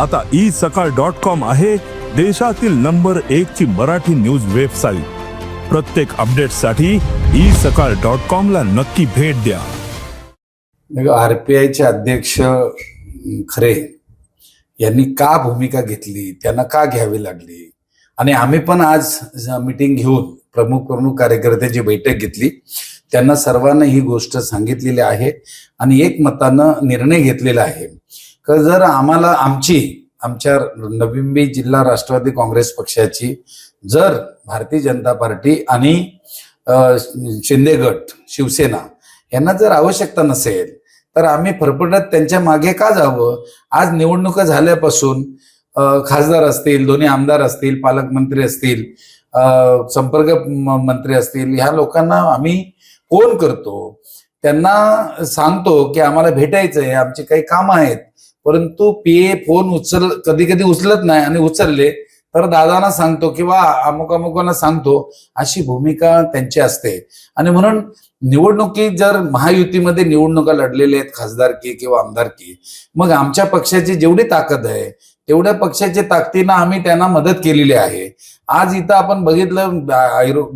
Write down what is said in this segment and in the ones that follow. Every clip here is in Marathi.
आता ई सकाळ डॉट कॉम आहे देशातील नंबर एक ची मराठी न्यूज वेबसाईट. प्रत्येक अपडेटसाठी ई सकाळ डॉट कॉम ला नक्की भेट द्या. आरपीआयचे अध्यक्ष खरे यांनी का भूमिका घेतली? त्यांना का घ्यावी लागली? आणि आम्ही पण आज मिटिंग घेऊन प्रमुख प्रमुख कार्यकर्त्यांची बैठक घेतली. त्यांना सर्वांना ही गोष्ट सांगितलेली आहे आणि एक मतानं निर्णय घेतलेला आहे. तर जर आम्हाला आमची आमच्या नविंबी जिल्हा राष्ट्रवादी काँग्रेस पक्षाची जर भारतीय जनता पार्टी आणि शिंदेगट शिंदे गट शिवसेना यांना जर आवश्यकता नसेल तर आम्ही फरफटत त्यांच्या मागे का जावं? आज निवडणुका झाल्यापासून खासदार असतील दोन्ही आमदार असतील पालकमंत्री असतील संपर्क मंत्री असतील ह्या लोकांना आम्ही फोन करतो. त्यांना सांगतो की आम्हाला भेटायचं आहे आमची काही कामं आहेत. परंतु पीए फोन उचल कधी कधी उचलत नाही आणि उचलले तर दादांना सांगतो किंवा अमुक अमुकांना सांगतो अशी भूमिका त्यांची असते. आणि म्हणून निवडणुकीत जर महायुतीमध्ये निवडणुका लढलेल्या आहेत खासदारकी किंवा आमदारकी मग आमच्या पक्षाची जेवढी ताकद आहे तेवढ्या पक्षाच्या ताकदीनं आम्ही त्यांना मदत केलेली आहे. आज इथं आपण बघितलं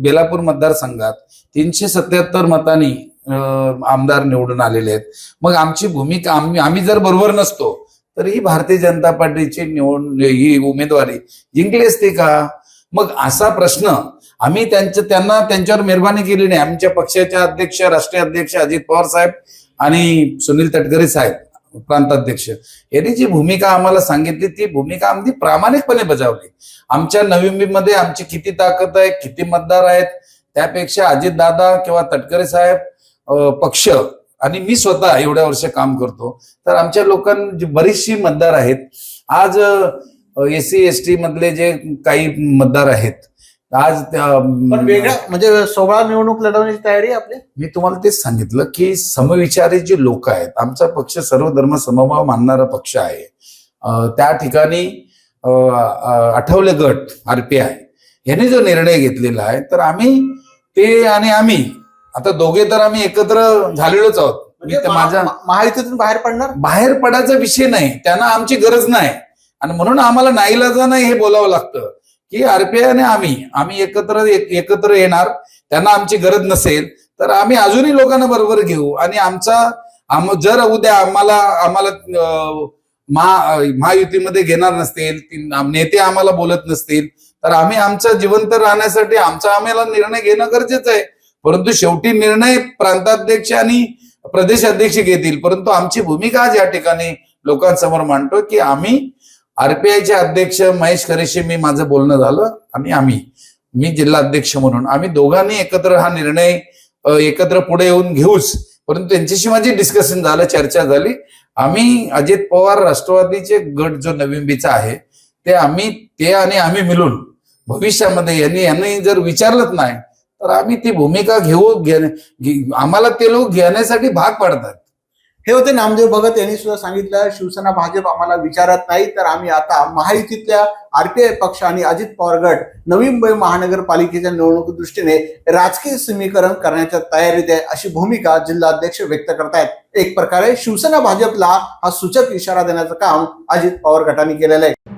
बेलापूर मतदारसंघात तीनशे सत्याहत्तर मतांनी आमदार निवडून आलेले आहेत. मग आमची भूमिका आम्ही आम्ही जर बरोबर नसतो तर ही भारतीय जनता पार्टीची निवड ही उमेदवारी जिंकली असते का? मग असा प्रश्न आम्ही त्यांच्या त्यांना त्यांच्यावर मेहरबानी केली नाही. आमच्या पक्षाचे अध्यक्ष राष्ट्रीय अध्यक्ष अजित पवार साहेब आणि सुनील तटकरे साहेब प्रांताध्यक्ष. यांनी जी भूमिका आम्हाला सांगितली ती भूमिका आम्ही प्रामाणिकपणे बजावली. आमच्या नवी मुंबईमध्ये आमची किती ताकद आहे किती मतदार आहेत त्यापेक्षा अजितदादा किंवा तटकरे साहेब पक्ष आणि मी स्वतः एवढ्या वर्ष काम करतो. तर आमच्या लोकांची बरीचशी मतदार आहेत. आज एस सी एस टी मधले जे काही मतदार आहेत आज वेगळ्या म्हणजे सोहळा निवडणूक लढवण्याची तयारी आहे आपली? मी तुम्हाला तेच सांगितलं की समविचारी जे लोक आहेत आमचा पक्ष सर्व धर्म समभाव मानणारा पक्ष आहे. त्या ठिकाणी आठवले गट आरपीआय यांनी जो निर्णय घेतलेला आहे तर आम्ही ते आणि आम्ही आता दोघे तर आम्ही एकत्र झालेलोच आहोत. मी म्हणजे तर माझ्या महा- महायुतीतून बाहेर पडणार? बाहेर पडायचा विषय नाही. त्यांना आमची गरज नाही. आणि म्हणून आम्हाला नाईलाजानं हे बोलावं लागतं. की आरपीआय आणि आम्ही आम्ही एकत्र एक- एकत्र येणार. त्यांना आमची गरज नसेल. तर आम्ही अजूनही लोकांना बरोबर घेऊ. आणि आमचा आम जर उद्या आम्हाला आम्हाला महा महायुतीमध्ये घेणार नसतील नेते आम्हाला बोलत नसतील तर आम्ही आमचं जिवंत राहण्यासाठी आमचा आम्हाला निर्णय घेणं गरजेचं आहे. परंतु शेवटी निर्णय प्रांताध्यक्ष आणि प्रदेश अध्यक्ष घेतील. परंतु आमची भूमिका आज या ठिकाणी लोकांसमोर मांडतो की आम्ही आरपीआयचे अध्यक्ष महेश खरेशी मी माझं बोलणं झालं आणि आम्ही मी जिल्हा अध्यक्ष म्हणून. आम्ही दोघांनी एकत्र हा निर्णय एकत्र पुढे येऊन घेऊच. परंतु त्यांच्याशी माझी डिस्कशन झालं चर्चा झाली. आम्ही अजित पवार राष्ट्रवादीचे गट जो नवींबीचा आहे ते आम्ही ते आणि आम्ही मिळून भविष्यामध्ये यांनी यांनी जर विचारलंच नाही तर आम्ही ती भूमिका घेऊ घेणे आम्हाला ते लोक घेण्यासाठी भाग पाडतात. हे होते नामदेव भगत यांनी सुद्धा सांगितलं शिवसेना भाजप आम्हाला विचारत नाही तर आम्ही आता महायुतीतल्या आरपीआय पक्ष आणि अजित पवार गट नवी मुंबई महानगरपालिकेच्या निवडणुकी दृष्टीने राजकीय समीकरण करण्याच्या तयारीत आहे अशी भूमिका जिल्हाध्यक्ष व्यक्त करतायत. एक प्रकारे शिवसेना भाजपला हा सूचक इशारा देण्याचं काम अजित पवार गटाने केलेलं आहे.